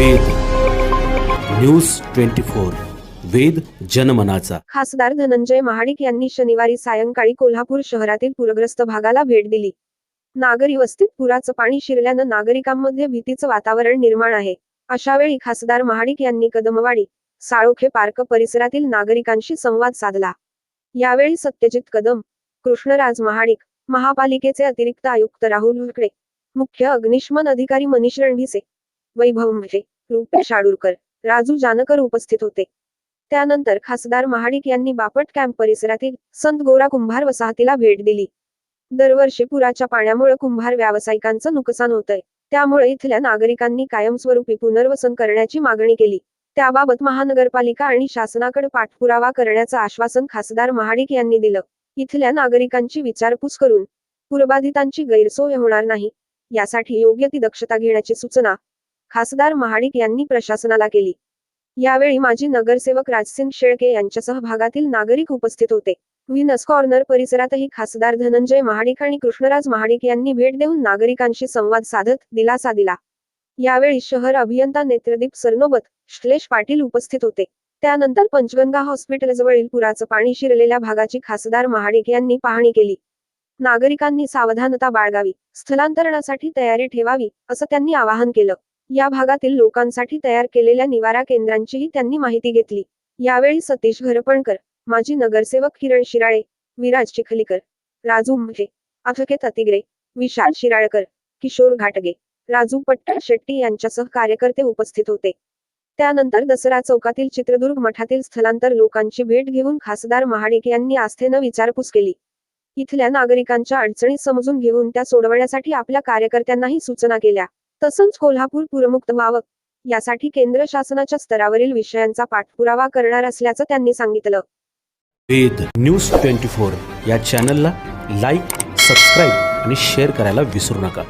News twenty four वेद जनमनाचा. खासदार धनंजय महाडिक यांनी शनिवारी सायंकाळी कोल्हापूर शहरातील पूरग्रस्त भागाला भेट दिली. नागरी वस्तीत पुराचं पाणी शिरल्यानं नागरिकांमध्ये भीतीचं वातावरण निर्माण आहे. अशावेळी खासदार महाडिक यांनी कदमवाडी साळोखे पार्क परिसरातील नागरिकांशी संवाद साधला. यावेळी सत्यजित कदम कृष्णराज महाडिक महापालिकेचे अतिरिक्त आयुक्त राहुल हुकडे मुख्य अग्निशमन अधिकारी मनीष रणभिसे वैभव म्हजे रुपेश आडुरकर राजू जानकर उपस्थित होते. त्यानंतर खासदार महाडिक यांनी बापट कॅम्प परिसरातील संत गोरा कुंभार वसाहतीला भेट दिली. दरवर्षी पुराच्या पाण्यामुळे कुंभार व्यावसायिकांचं नुकसान होतंय. त्यामुळे इथल्या नागरिकांनी कायमस्वरूपी पुनर्वसन करण्याची मागणी केली. त्याबाबत महानगरपालिका आणि शासनाकडे पाठपुरावा करण्याचं आश्वासन खासदार महाडिक यांनी दिलं. इथल्या नागरिकांची विचारपूस करून पूरबाधितांची गैरसोय होणार नाही. यासाठी योग्य ती दक्षता घेण्याची सूचना खासदार महाडिक यांनी प्रशासनाला केली. यावेळी माजी नगरसेवक राजसिंग शेळके यांच्यासह भागातील नागरिक उपस्थित होते. विनस कॉर्नर परिसरातही खासदार धनंजय महाडिक आणि कृष्णराज महाडिक यांनी भेट देऊन नागरिकांशी संवाद साधत दिलासा दिला. यावेळी शहर अभियंता नेत्रदीप सरनोबत श्लेष पाटील उपस्थित होते. त्यानंतर पंचगंगा हॉस्पिटलजवळील पुराचं पाणी शिरलेल्या भागाची खासदार महाडिक यांनी पाहणी केली. नागरिकांनी सावधानता बाळगावी स्थलांतरणासाठी तयारी ठेवावी असं त्यांनी आवाहन केलं. या भागातील लोकांसाठी तयार केलेल्या निवारा केंद्रांचीही त्यांनी माहिती घेतली. यावेळी सतीश घरपणकर माजी नगरसेवक किरण शिराळे विराज चिखलीकर राजू म्हजे अथकेत अतिग्रे विशाल शिराळकर किशोर घाटगे राजू पट्टा शेट्टी यांच्यासह कार्यकर्ते उपस्थित होते. त्यानंतर दसरा चौकातील चित्रदुर्ग मठातील स्थलांतर लोकांची भेट घेऊन खासदार महाडिक यांनी आस्थेनं विचारपूस केली. इथल्या नागरिकांच्या अडचणी समजून घेऊन त्या सोडवण्यासाठी आपल्या कार्यकर्त्यांनाही सूचना केल्या. तसंच कोल्हापूर पूरमुक्त व्हावं यासाठी केंद्र शासनाच्या स्तरावरील विषयांचा पाठपुरावा करणार असल्याचं त्यांनी सांगितलं. वेद न्यूज ट्वेंटी फोर या चॅनलला लाईक सबस्क्राईब आणि शेअर करायला विसरू नका.